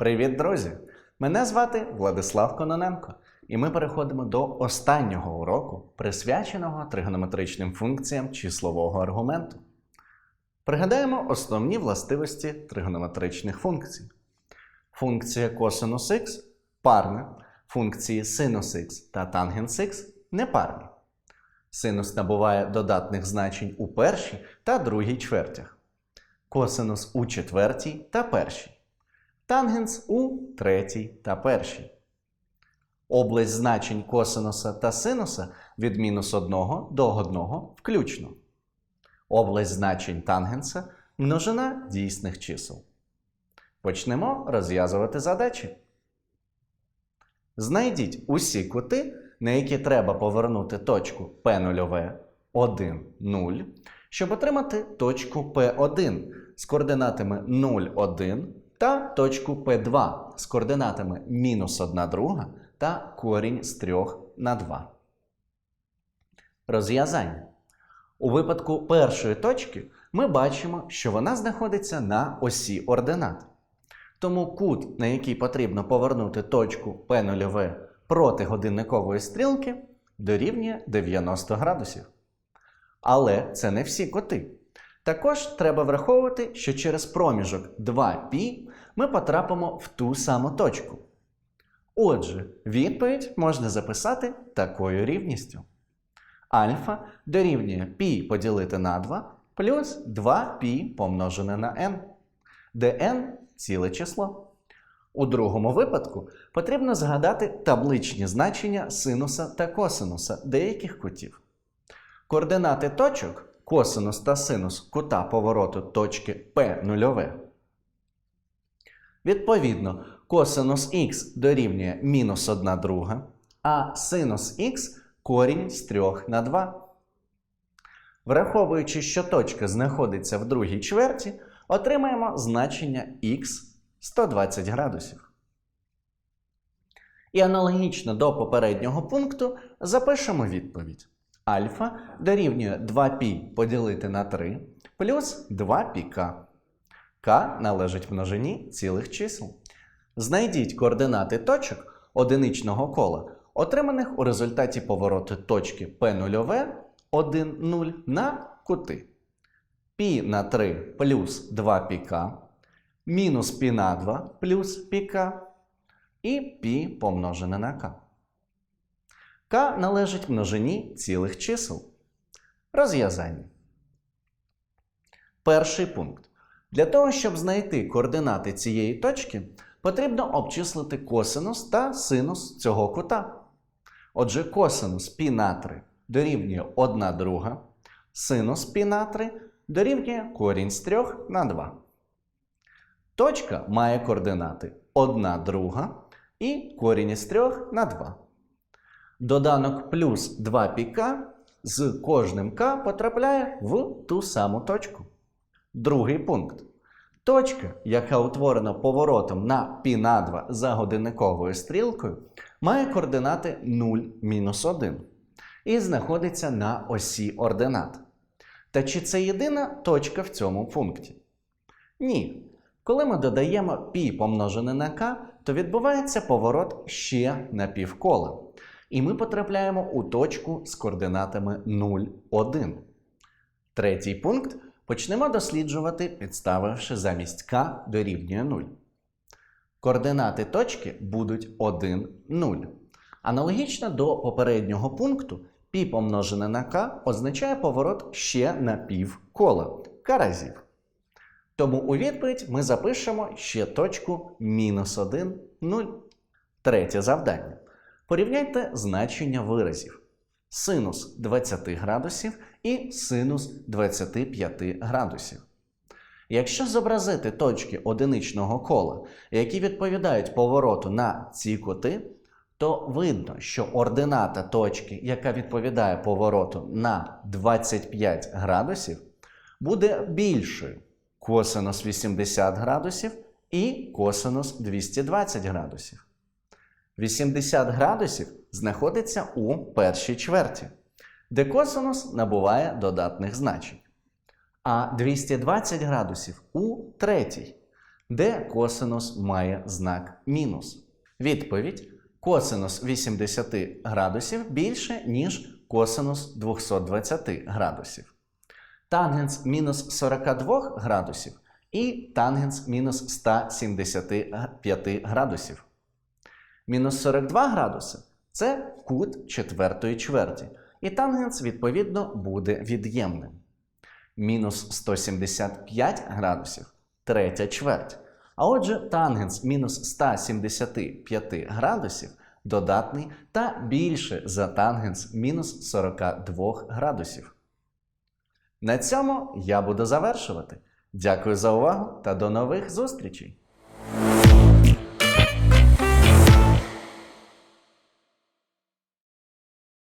Привіт, друзі! Мене звати Владислав Кононенко, і ми переходимо до останнього уроку, присвяченого тригонометричним функціям числового аргументу. Пригадаємо основні властивості тригонометричних функцій. Функція косинус х парна, функції синус х та тангенс х непарні. Синус набуває додатних значень у першій та другій чвертях, косинус у четвертій та першій, тангенс у третій та першій. Область значень косинуса та синуса від мінус 1 до 1 включно. Область значень тангенса множина дійсних чисел. Почнемо розв'язувати задачі. Знайдіть усі кути, на які треба повернути точку P0, 1, 0, щоб отримати точку P1 з координатами 0, 1 та точку P2 з координатами мінус 1 друга та корінь з 3 на 2. Розв'язання. У випадку першої точки ми бачимо, що вона знаходиться на осі ординат. Тому кут, на який потрібно повернути точку P0 проти годинникової стрілки, дорівнює 90 градусів. Але це не всі кути. Також треба враховувати, що через проміжок 2π ми потрапимо в ту саму точку. Отже, відповідь можна записати такою рівністю. Альфа дорівнює π поділити на 2 плюс 2π помножене на n, де n ціле число. У другому випадку потрібно згадати табличні значення синуса та косинуса деяких кутів. Координати точок косинус та синус кута повороту точки P0. Відповідно, косинус х дорівнює мінус 1 друга, а синус х корінь з 3 на 2. Враховуючи, що точка знаходиться в другій чверті, отримаємо значення х 120 градусів. І аналогічно до попереднього пункту запишемо відповідь. Альфа дорівнює 2π поділити на 3 плюс 2πk. К належить множині цілих чисел. Знайдіть координати точок одиничного кола, отриманих у результаті повороту точки P0 1, 0 на кути. π на 3 плюс 2πk, мінус π на 2 плюс πk і π помножене на k. К належить множині цілих чисел. Розв'язання. Перший пункт. Для того, щоб знайти координати цієї точки, потрібно обчислити косинус та синус цього кута. Отже, косинус π на 3 дорівнює 1 друга, синус π на 3 дорівнює корінь з 3 на 2. Точка має координати 1 друга і корінь із 3 на 2. Доданок плюс 2 піка з кожним К потрапляє в ту саму точку. Другий пункт. Точка, яка утворена поворотом на π на 2 за годинниковою стрілкою, має координати 0 мінус 1 і знаходиться на осі ординат. Та чи це єдина точка в цьому пункті? Ні. Коли ми додаємо π помножене на k, то відбувається поворот ще на півкола. І ми потрапляємо у точку з координатами 0, 1. Третій пункт почнемо досліджувати, підставивши замість k дорівнює 0. Координати точки будуть 1, 0. Аналогічно до попереднього пункту, π помножене на k означає поворот ще на півкола k разів. Тому у відповідь ми запишемо ще точку мінус 1, 0. Третє завдання. Порівняйте значення виразів. Синус 20 градусів і синус 25 градусів. Якщо зобразити точки одиничного кола, які відповідають повороту на ці кути, то видно, що ордината точки, яка відповідає повороту на 25 градусів, буде більшою косинус 80 градусів і косинус 220 градусів. 80 градусів знаходиться у першій чверті, де косинус набуває додатних значень. А 220 градусів у третій, де косинус має знак мінус? Відповідь: косинус 80 градусів більше, ніж косинус 220 градусів. Тангенс мінус 42 градусів і тангенс мінус 175 градусів. Мінус 42 градуси це кут четвертої чверті, і тангенс, відповідно, буде від'ємним. Мінус 175 градусів третя чверть. А отже, тангенс мінус 175 градусів додатний та більше за тангенс мінус 42 градусів. На цьому я буду завершувати. Дякую за увагу та до нових зустрічей!